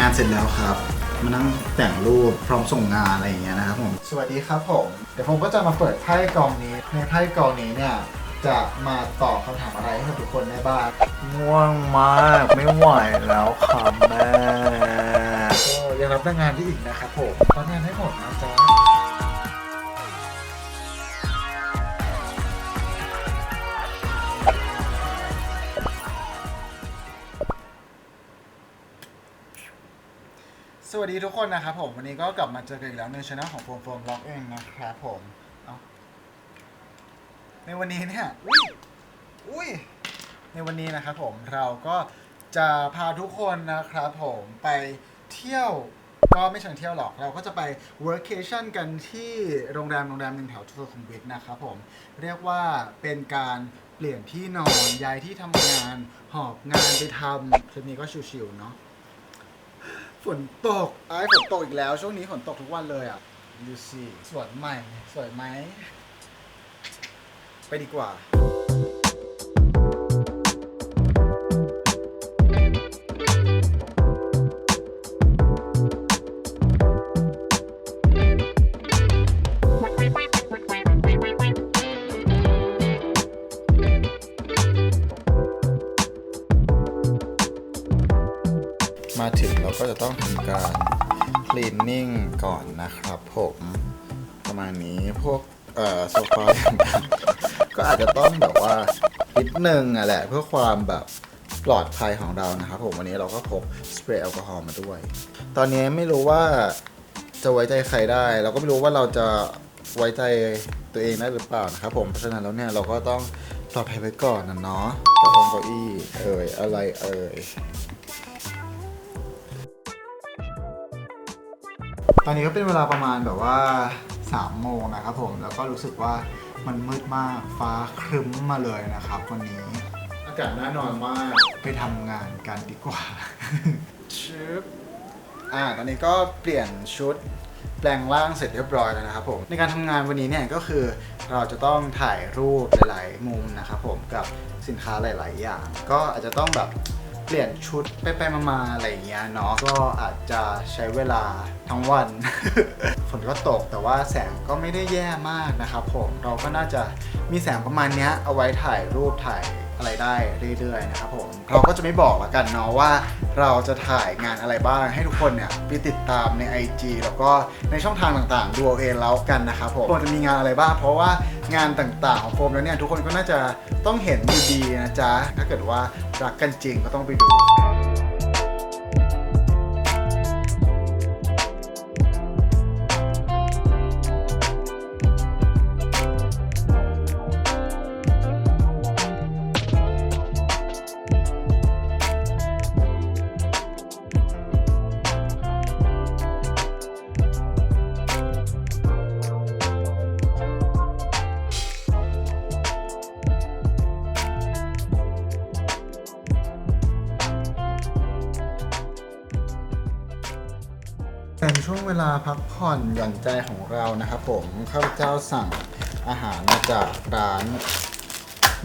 ถ่ายงานเสร็จแล้วครับ มานั่งแต่งรูปพร้อมส่งงานอะไรอย่างเงี้ยนะครับผมสวัสดีครับผม เดี๋ยวผมก็จะมาเปิดไพ่กองนี้ ในไพ่กองนี้เนี่ยจะมาตอบคำถามอะไรให้กับทุกคนได้บ้างง่วงมากไม่ไหวแล้วค่ะแม่ก็ยังรับหน้างานที่อีกนะครับผมทำงานให้หมดนะจ๊ะ สวัสดีทุกคนนะครับผมวันนี้ก็กลับมาเจอกันอีกแล้วในช anel ของโฟมโฟมล็อกเองนะครับผมเอาในวันนี้เนี่ยอุ้ยอุ้ยในวันนี้นะครับผมเราก็จะพาทุกคนนะครับผมไปเที่ยวก็ไม่เชิงเที่ยวหรอกเราก็จะไป workation กันที่โรงแรมโรงแรมหนึ่งแถวสุขุมวิทนะครับผมเรียกว่าเป็นการเปลี่ยนที่นอนย้ายที่ทำงาน หอบงานไปทำคลิปนี้ก็ชิวๆเนาะ ฝนตกไอ้ฝนตกอีกแล้ว ช่วงนี้ฝนตกทุกวันเลยอะ ดูสิสวยใหม่ สวยไหม ไปดีกว่า จะต้องทำการ cleaning ก่อนนะครับผมประมาณนี้พวกเอ่อโซฟาต่างๆก็อาจจะต้องแบบว่านิดนึงอะแหละเพื่อความแบบปลอดภัยของเรานะครับผมวันนี้เราก็พกสเปรย์แอลกอฮอล์มาด้วย ตอนนี้ไม่รู้ว่าจะไว้ใจใครได้ เราก็ไม่รู้ว่าเราจะไว้ใจตัวเองได้หรือเปล่านะครับผมเพราะฉะนั้นแล้วเนี่ยเราก็ต้องปลอดภัยไว้ก่อนนะเนาะเก้าองเก้าอี้เอ่ยอะไรเอ่ย ตอนนี้ก็เป็นเวลาประมาณแบบว่า3โมงนะครับผมแล้วก็รู้สึกว่ามันมืดมากฟ้าครึ้มมาเลยนะครับวันนี้ อากาศน่านอนมากไปทำงานกันดีกว่าชึบอ่าตอนนี้ก็เปลี่ยนชุดแปลงร่างเสร็จเรียบร้อยแล้วนะครับผมในการทำงานวันนี้เนี่ยก็คือเราจะต้องถ่ายรูปหลาย ๆ มุมนะครับผมกับสินค้าหลาย ๆ อย่าง ก็อาจจะต้องแบบ เปลี่ยนชุดไปไปๆมาๆอะไรอย่างเงี้ยเนาะก็อาจจะใช้เวลาทั้งวัน ฝนก็ตกแต่ว่าแสงก็ไม่ได้แย่มากนะครับผมเราก็น่าจะมีแสงประมาณเนี้ยเอาไว้ถ่ายรูปถ่าย อะไรได้เรื่อยๆนะครับผมเราก็จะไม่บอกละกันเนาะว่าเราจะถ่ายงานอะไรบ้างให้ทุกคนเนี่ยไปติดตามใน IG แล้วก็ในช่องทางต่างๆดูเอาเองแล้วกันนะครับผมจะมีงานอะไรบ้าง เพราะว่างานต่างๆของโฟมแล้วเนี่ยทุกคนก็น่าจะต้องเห็นดีๆนะจ๊ะถ้าเกิดว่ารักกันจริงก็ต้องไปดู ลาพักผ่อนหย่อนใจของเรานะครับผมข้าพเจ้าสั่งอาหารมาจากร้าน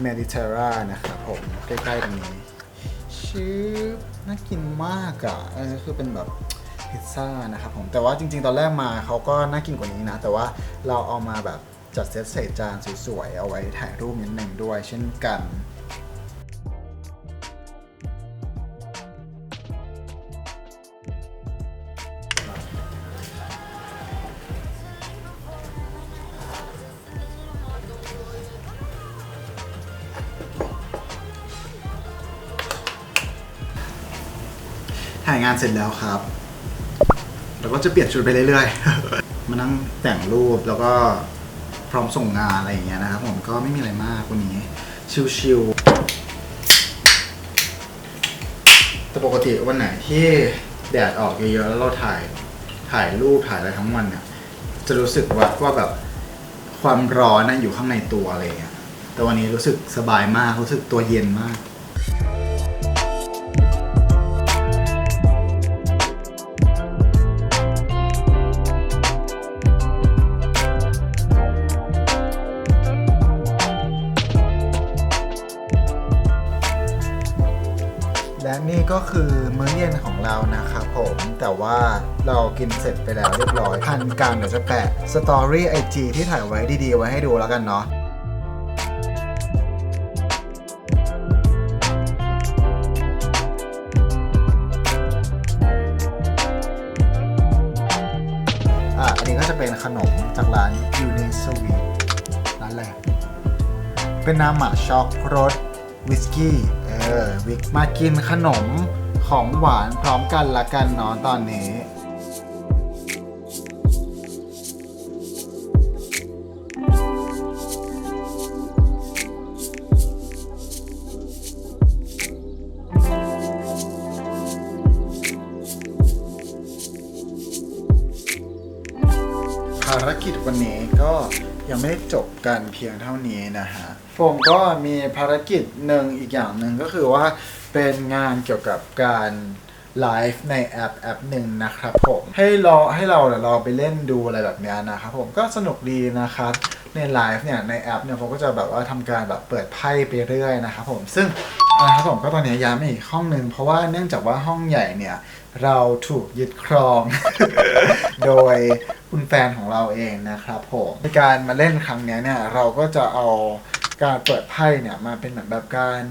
เมดิเตอร์รานะครับผมใกล้ๆตรงนี้ชื่อน่ากินมากอะ่ะเออคือเป็นแบบพิซซ่านะครับผมแต่ว่าจริง ๆ ตอนแรกมาเขาก็น่ากินกว่านี้นะ แต่ว่าเราเอามาแบบจัดเซตใส่จานสวยๆ เอาไว้ถ่ายรูปนิดหนึ่งด้วยเช่นกันายงานเสร็จแล้วครับแล้วก็จะเปลี่ยนชุดไปเรื่อยๆ มานั่งแต่งรูปแล้วก็พร้อมส่งงานอะไรอย่างเงี้ยนะครับ ผมก็ไม่มีอะไรมากวันนี้ ชิวๆแต่ปกติวันไหนที่แดดออกเยอะๆแล้วเราถ่ายถ่ายรูปถ่ายอะไรทั้งวันเนี่ย จะรู้สึกว่าว่าแบบความร้อนนะอยู่ข้างในตัวอะไรเงี้ยแต่วันนี้รู้สึกสบายมากรู้สึกตัวเย็นมาก ก็คือมื้อเย็นของเรานะครับผม แต่ว่าเรากินเสร็จไปแล้วเรียบร้อยทันการเดี๋ยวจะแปะสตอรี่ไอจีที่ถ่ายไว้ดีๆ ไว้ให้ดูแล้วกันเนาะอะอันนี้ก็จะเป็นขนมจากร้าน u n i s w e e t ร้านแรเป็นน้ำหมักช็อกรสวิสกี้ ออวิกมากินขนมของหวานพร้อมกันละกันเนาะตอนนี้ ภารกิจวันนี้ก็ยังไม่ได้จบกันเพียงเท่านี้นะฮะ ผมก็มีภารกิจหนึ่งอีกอย่างหนึ่งก็คือว่าเป็นงานเกี่ยวกับการไลฟ์ในแอปแอปหนึ่งนะครับผมให้รอให้เราเนี่ยลอไปเล่นดูอะไรแบบนี้นะครับผมก็สนุกดีนะครับในไลฟ์เนี่ยในแอปเนี่ยผมก็จะแบบว่าทำการแบบเปิดไพ่ไปเรื่อยนะครับผมซึ่งนะครับผมก็ตอนนี้ย้ายมาอีกห้องหนึ่งเพราะว่าเนื่องจากว่าห้องใหญ่เนี่ยเราถูกยึดครอง โดยคุณแฟนของเราเองนะครับผมในการมาเล่นครั้งนี้เนี่ยเราก็จะเอา การเปิดไพ่เนี่ยมาเป็นเหมือนแบบการ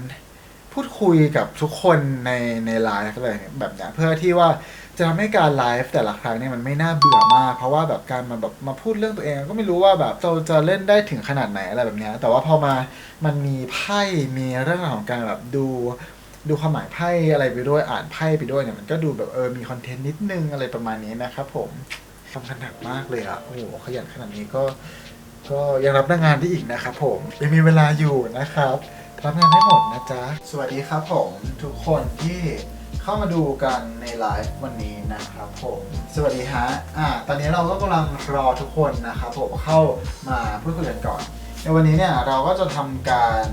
พูดคุยกับทุกคนในในไลฟ์อะไรแบบเนี้ยเพื่อที่ว่าจะทำให้การไลฟ์แต่ละครั้งเนี่ยมันไม่น่าเบื่อมาก เพราะว่าแบบการมาแบบมาพูดเรื่องตัวเอง ก็ไม่รู้ว่าแบบเราจะเล่นได้ถึงขนาดไหนอะไรแบบเนี้ยแต่ว่าพอมามันมีไพ่มีเรื่องราวของการแบบดูดูความหมายไพ่อะไรไปด้วยอ่านไพ่ไปด้วยเนี่ยมันก็ดูแบบเออมีคอนเทนต์นิดนึงอะไรประมาณนี้นะครับผมทำกันหนักมากเลยอะโอ้โหขยันขนาดนี้ก็ ก็ยังรับหน้างงานได้อีกนะครับผมยังมีเวลาอยู่นะครับรับงานให้หมดนะจ๊ะ สวัสดีครับผมทุกคนที่เข้ามาดูกันในไลฟ์วันนี้นะครับผม สวัสดีฮะอ่าตอนนี้เราก็กำลังรอทุกคนนะครับผมเข้ามาพูดคุยกันก่อน ในวันนี้เนี่ยเราก็จะทำการ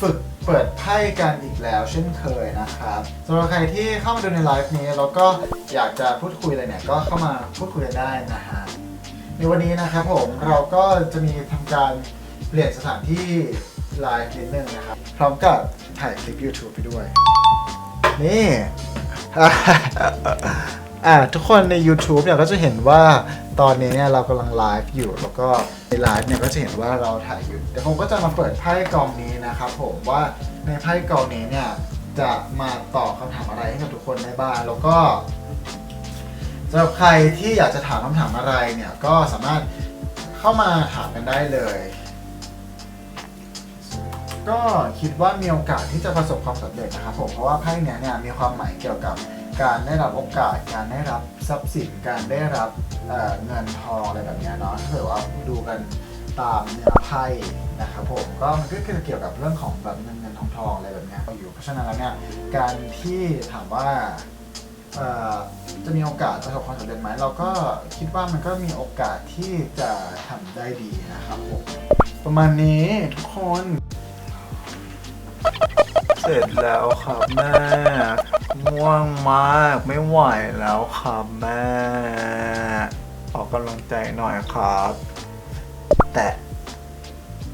ฝึกเปิดไพ่กันอีกแล้วเช่นเคยนะครับสำหรับใครที่เข้ามาดูในไลฟ์นี้แล้วก็อยากจะพูดคุยอะไรเนี่ยก็เข้ามาพูดคุยกันได้นะฮะ ในวันนี้นะครับผมเราก็จะมีทำการเปลี่ยนสถานที่ไลฟ์นิดนึงนะครับ พร้อมกับถ่ายคลิป YouTube ไปด้วย นี่ อ่าทุกคนใน YouTube เนี่ยก็จะเห็นว่าตอนนี้เนี่ยเรากำลังไลฟ์อยู่ แล้วก็ในไลฟ์เนี่ยก็จะเห็นว่าเราถ่ายอยู่เดี๋ยวผมก็จะมาเปิดไพ่กองนี้นะครับผมว่าในไพ่กองนี้เนี่ยจะมาตอบคำถามอะไรให้กับทุกคนได้บ้างแล้วก็ำหรับใครที่อยากจะถามคำถามอะไรเนี่ยก็สามารถเข้ามาถามกันได้เลย ก็คิดว่ามีโอกาสที่จะประสบความสำเร็จนะครับผมเพราะว่าไพ่เนี้ยเนี่ยมีความหมายเกี่ยวกับการได้รับโอกาสการได้รับทรัพย์สินการได้รับเเงินทองอะไรแบบเนี้ยเนาะถ้าเกิดว่าดูกันตามเนื้อไพ่นะครับผมก็มันก็คือเกี่ยวกับเรื่องของแบบเงินเงินทองทองอะไรแบบเนี้ยอยู่เพราะฉะนั้นแล้วเนี่ยการที่ถามว่า จะมีโอกาสประสบความสำเร็จไหมเราก็คิดว่ามันก็มีโอกาสที่จะทำได้ดีนะครับผมประมาณนี้ทุกคน เสร็จแล้วครับแม่ง่วงมากไม่ไหวแล้วครับแม่ออกกำลังใจหน่อยครับ แตะ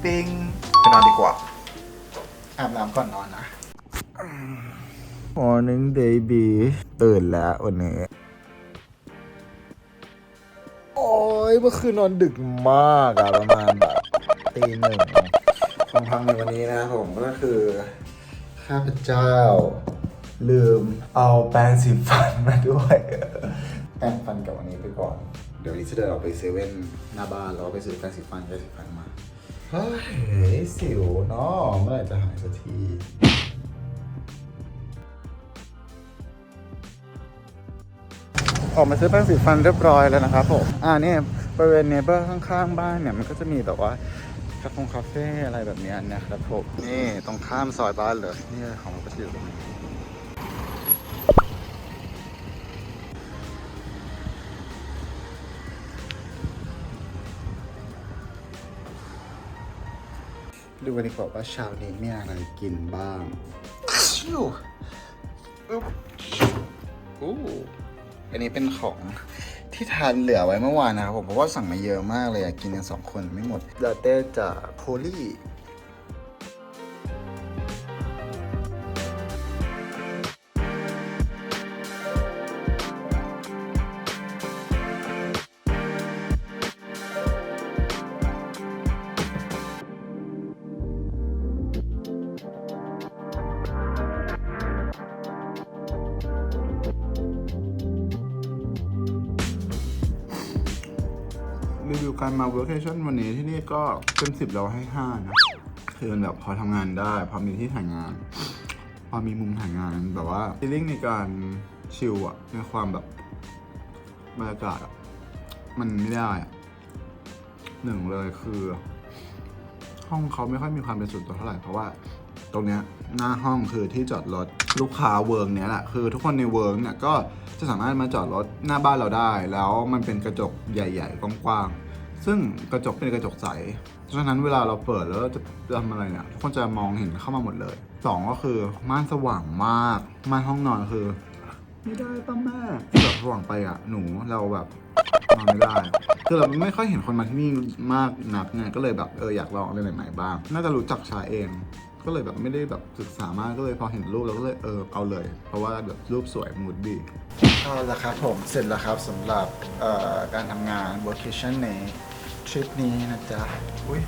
ปิ้งไปนอนดีกว่าอาบน้ำก่อนนอนนะ Morning baby ตื่นแล้ววันนี้ โอ้ยเมื่อคืนนอนดึกมากอะประมาณแบบตีหนึ่งความพังในวันนี้นะผมก็คือ ข้าพเจ้า ลืมเอาแปรงสีฟันมาด้วย แปรงฟันกับวันนี้ไปก่อน เดี๋ยวนี้จะเดินออกไปเซเว่นหน้าบ้านแล้วไปซื้อแปรงสีฟันแปรงสีฟันมา เฮ้ยสิวเนาะเมื่อไหร่จะหายสักที ออกมาซื้อแป้งสีฟันเรียบร้อยแล้วนะครับผมอ่าเนี่ยบริเวณเนเบอร์ข้างๆบ้านเนี่ยมันก็จะมีแบบว่าคาเฟ่คาเฟ่อะไรแบบนี้นะครับผมนี่ตรงข้ามซอยบ้านเลยนี่ของมันก็จะอยู่ตรงนี้ดูกันดีกว่าว่าเช้านี้มีอะไรกินบ้างชิวอึ๊บ อันนี้เป็นของที่ทานเหลือไว้เมื่อวานนะครับผมเพราะว่าสั่งมาเยอะมากเลยอะกินกันสองคนไม่หมดลาเต้จากโพลี่ วการมา vacation วันนี้ที่นี่ก็เต็มสิบเราให้ห้านะคือแบบพอทำงานได้ พอมีที่ถ่ายงาน พอมีมุมถ่ายงานแบบว่า feeling ในการชิลอะในความแบบบรรยากาศอะมันไม่ได้อะหนึ่งเลยคือ ห้องเขาไม่ค่อยมีความเป็นส่วนตัวเท่าไหร่เพราะว่าตรงเนี้ยหน้าห้องคือที่จอดรถลูกค้าเวิร์กเนี้ยแหละคือทุกคนในเวิร์กเนี่ยก็จะสามารถมาจอดรถหน้าบ้านเราได้ แล้วมันเป็นกระจกใหญ่ ๆ กว้างๆ ซึ่งกระจกเป็นกระจกใส เพราะฉะนั้นเวลาเราเปิดแล้วจะทำอะไรเนี่ยทุกคนจะมองเห็นเข้ามาหมดเลยสองก็คือม่านสว่างมาก ม่านห้องนอนคือ ไม่ได้ป้าแม่ที่แบบสว่างไปอะ หนูเราแบบนอนไม่ได้ คือเราไม่ค่อยเห็นคนมาที่นี่มากนักไงก็เลยแบบเอออยากลองอะไรใหม่ๆบ้าง น่าจะรู้จักชาเอง ก็เลยแบบไม่ได้แบบศึกษามากก็เลยพอเห็นรูปเราก็เลยเออเอาเลย เพราะว่าแบบรูปสวยมูดดีเอาละครับผมเสร็จแล้วครับสำหรับเอ่อการทำงาน vacation ใน ทริปนี้นะจ๊ะ อุ้ย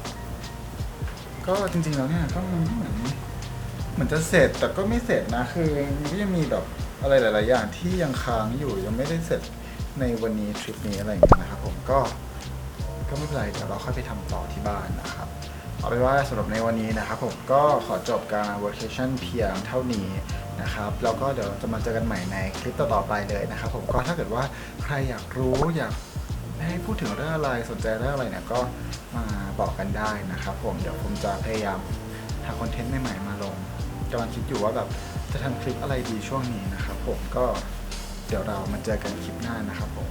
ก็จริงๆแล้วเนี่ยก็มันเหมือนเหมือนจะเสร็จแต่ก็ไม่เสร็จนะ คือมันก็ยังมีแบบอะไรหลาย ๆ อย่างที่ยังค้างอยู่ยังไม่ได้เสร็จในวันนี้ทริปนี้อะไรอย่างเงี้ยนะครับผมก็ก็ไม่เป็นไรเดี๋ยวเราค่อยไปทำต่อที่บ้านนะครับ เอาเป็นว่าสำหรับในวันนี้นะครับผมก็ขอจบการ vacation เพียงเท่านี้นะครับแล้วก็เดี๋ยวจะมาเจอกันใหม่ในคลิปต่อๆไปเลยนะครับผมก็ถ้าเกิดว่าใครอยากรู้อยาก ให้พูดถึงเรื่องอะไรสนใจเรื่องอะไรเนี่ยก็มาบอกกันได้นะครับผมเดี๋ยวผมจะพยายามหาคอนเทนต์ใหม่ๆมาลงกำลังคิดอยู่ว่าแบบจะทำคลิปอะไรดีช่วงนี้นะครับผมก็เดี๋ยวเรามาเจอกันคลิปหน้านะครับผม